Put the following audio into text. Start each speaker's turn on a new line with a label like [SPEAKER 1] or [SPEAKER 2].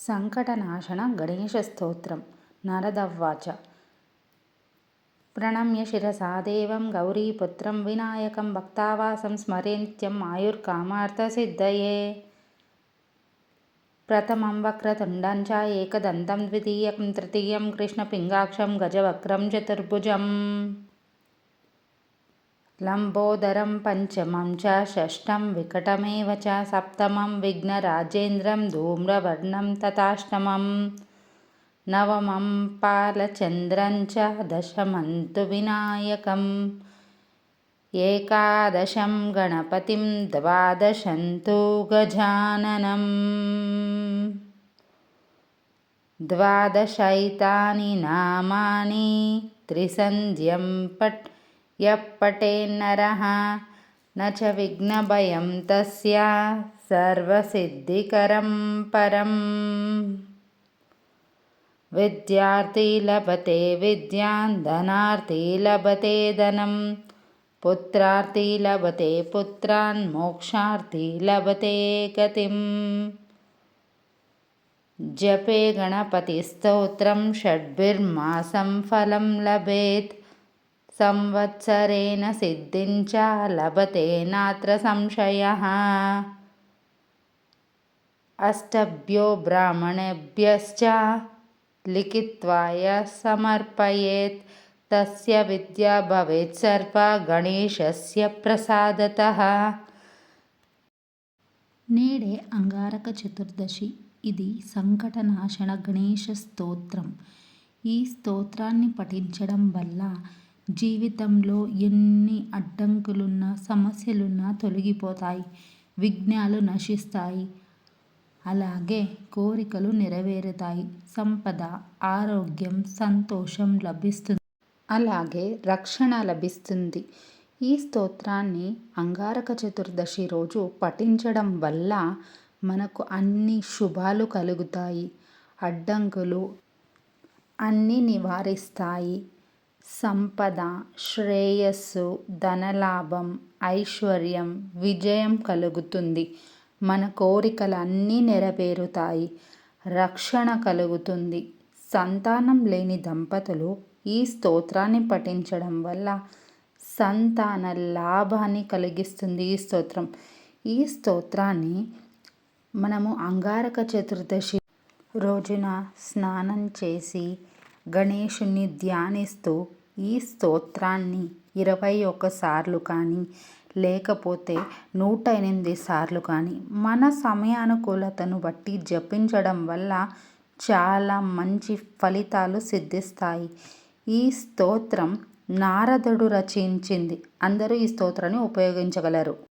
[SPEAKER 1] సంకటనాశన గణేశస్తోత్రం. నరదవ్వాచ. ప్రణమ్య శిరసా దేవం గౌరీపుత్రం వినాయకం భక్తావాసం స్మరే నిత్యం ఆయుర్కామార్థసిద్ధయే ప్రథమం వక్రతుండం చ ఏకదంతం ద్వితీయం తృతీయం కృష్ణపింగాక్షం గజవక్రం చతుర్భుజం. लम्बोदरं पञ्चमं च षष्ठं विकटमेव च सप्तमं विघ्नराजेन्द्रं धूम्रवर्णं तथाष्टमं नवमं पालचन्द्रं च दशमं तु विनायकम् एकादशं गणपतिं द्वादशं तु गजाननम् द्वादशैतानि नामानि त्रिसन्ध्यं पट् यः पठेन्नरः न च विघ्नभयं तस्य सर्वसिद्धिकरं परम्। विद्यार्थी लभते विद्यां धनार्थी लभते धनं पुत्रार्थी लभते पुत्रान् मोक्षार्थी लभते गतिम्। जपे गणपतिस्तोत्रं षड्भिर्मासं फलं लभेत् సంవత్సరేణ సిద్ధించ లభతే నాత్ర సంశయ. అష్టభ్యో బ్రాహ్మణేభ్యశ్చ లిఖిత్వాయ సమర్పయేత్. తస్య విద్యా భవేత్ సర్వ గణేశస్య ప్రసాదత.
[SPEAKER 2] నేడే అంగారక చతుర్దశి. ఇది సంకటనాశన గణేశ స్తోత్రం. ఈ స్తోత్రాన్ని పఠించడం వల్ల జీవితంలో ఎన్ని అడ్డంకులున్నా సమస్యలున్నా తొలగిపోతాయి. విఘ్నాలు నశిస్తాయి. అలాగే కోరికలు నెరవేరుతాయి. సంపద ఆరోగ్యం సంతోషం లభిస్తుంది.
[SPEAKER 1] అలాగే రక్షణ లభిస్తుంది. ఈ స్తోత్రాన్ని అంగారక చతుర్దశి రోజు పఠించడం వల్ల మనకు అన్ని శుభాలు కలుగుతాయి. అడ్డంకులు అన్నీ నివారిస్తాయి. సంపద శ్రేయస్సు ధనలాభం ఐశ్వర్యం విజయం కలుగుతుంది. మన కోరికలన్నీ నెరవేరుతాయి. రక్షణ కలుగుతుంది. సంతానం లేని దంపతులు ఈ స్తోత్రాన్ని పఠించడం వల్ల సంతాన లాభాన్ని కలిగిస్తుంది ఈ స్తోత్రం. ఈ స్తోత్రాన్ని మనము అంగారక చతుర్దశి రోజున స్నానం చేసి గణేషుణ్ణి ధ్యానిస్తూ ఈ స్తోత్రాన్ని ఇరవై సార్లు కానీ లేకపోతే నూట ఎనిమిది సార్లు కానీ మన సమయానుకూలతను బట్టి జపించడం వల్ల చాలా మంచి ఫలితాలు సిద్ధిస్తాయి. ఈ స్తోత్రం నారదుడు రచించింది. అందరూ ఈ స్తోత్రాన్ని ఉపయోగించగలరు.